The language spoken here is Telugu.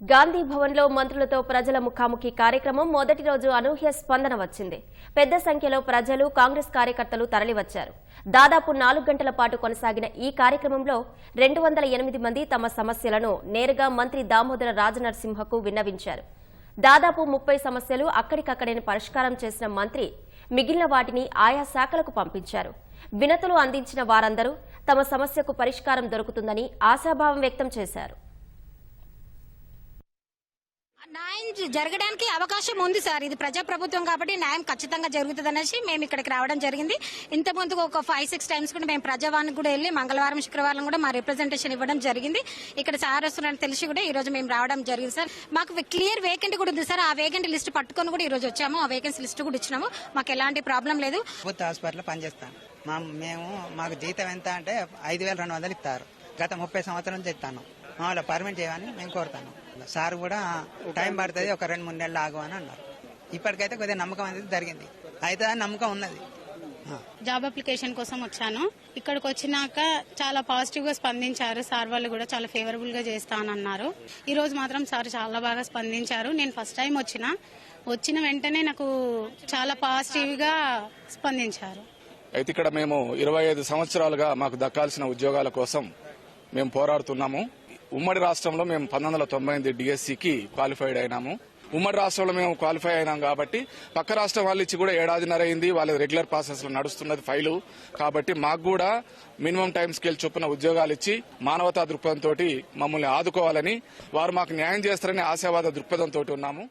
గాంధీ భవన్లో మంత్రులతో ప్రజల ముఖాముఖి కార్యక్రమం మొదటి రోజు అనూహ్య స్పందన వచ్చింది. పెద్ద సంఖ్యలో ప్రజలు కాంగ్రెస్ కార్యకర్తలు తరలివచ్చారు. దాదాపు నాలుగు గంటల పాటు కొనసాగిన ఈ కార్యక్రమంలో రెండు వందల ఎనిమిది మంది తమ సమస్యలను నేరుగా మంత్రి దామోదర రాజనరసింహకు విన్నవించారు. దాదాపు ముప్పై సమస్యలు అక్కడికక్కడే పరిష్కారం చేసిన మంత్రి మిగిలిన వాటిని ఆయా శాఖలకు పంపించారు. వినతులు అందించిన వారందరూ తమ సమస్యకు పరిష్కారం దొరుకుతుందని ఆశాభావం వ్యక్తం చేశారు. న్యాయం జరగడానికి అవకాశం ఉంది సార్. ఇది ప్రజాప్రభుత్వం కాబట్టి న్యాయం ఖచ్చితంగా జరుగుతుంది అనేసి మేము ఇక్కడికి రావడం జరిగింది. ఇంత ముందు ఒక ఫైవ్ సిక్స్ టైమ్స్ కూడా మేము ప్రజావానికి కూడా వెళ్ళి మంగళవారం శుక్రవారం కూడా మా రిప్రజెంటేషన్ ఇవ్వడం జరిగింది. ఇక్కడ సార్ వస్తున్నారని తెలిసి కూడా ఈ రోజు మేము రావడం జరిగింది సార్. మాకు క్లియర్ వేకెంట్ కూడా ఉంది సార్. ఆ వేకెంట్ లిస్ట్ పట్టుకొని కూడా ఈ రోజు వచ్చాము. ఆ వేకెన్సీ లిస్ట్ కూడా ఇచ్చినాము. మాకు ఎలాంటి ప్రాబ్లం లేదు. ప్రభుత్వ హాస్పిటల్ పనిచేస్తాను మేము మాకు జీతం ఎంత అంటే ఐదు వేల రెండు వందలు ఇస్తారు. గత ముప్పై సంవత్సరాల నుంచి ఇస్తాను మామూలు పర్మనెంట్ చేయమని మేము కోరుతాను. సార్ కూడా టైం పడుతుంది ఒక రెండు మూడు నెలలు ఆగు అని అన్నారు. ఇప్పటికైతే కొద్దిగా నమ్మకం అనేది జరిగింది. అయితే నమ్మకం ఉన్నది. జాబ్ అప్లికేషన్ కోసం వచ్చాను. ఇక్కడికి వచ్చినాక చాలా పాజిటివ్గా స్పందించారు. సార్ వాళ్ళు కూడా చాలా ఫేవరబుల్గా చేస్తానన్నారు ఈ రోజు మాత్రం సార్ చాలా బాగా స్పందించారు. నేను ఫస్ట్ టైం వచ్చిన. వచ్చిన వెంటనే నాకు చాలా పాజిటివ్గా స్పందించారు. అయితే ఇక్కడ మేము ఇరవై ఐదు సంవత్సరాలుగా మాకు దక్కాల్సిన ఉద్యోగాల కోసం మేము పోరాడుతున్నాము. ఉమ్మడి రాష్ట్రంలో మేము పంతొమ్మిది వందల తొంభై ఎనిమిది డిఎస్సికి క్వాలిఫైడ్ అయినాము. ఉమ్మడి రాష్ట్రంలో మేము క్వాలిఫై అయినాం కాబట్టి పక్క రాష్ట్రం వాళ్ళు ఇచ్చి కూడా ఏడాదిన్నర అయింది. వాళ్ళ రెగ్యులర్ ప్రాసెస్లో నడుస్తున్నది ఫైలు కాబట్టి మాకు కూడా మినిమం టైం స్కేల్ చొప్పున ఉద్యోగాలు ఇచ్చి మానవతా దృక్పథంతో మమ్మల్ని ఆదుకోవాలని వారు మాకు న్యాయం చేస్తారని ఆశావాద దృక్పథంతో ఉన్నాము.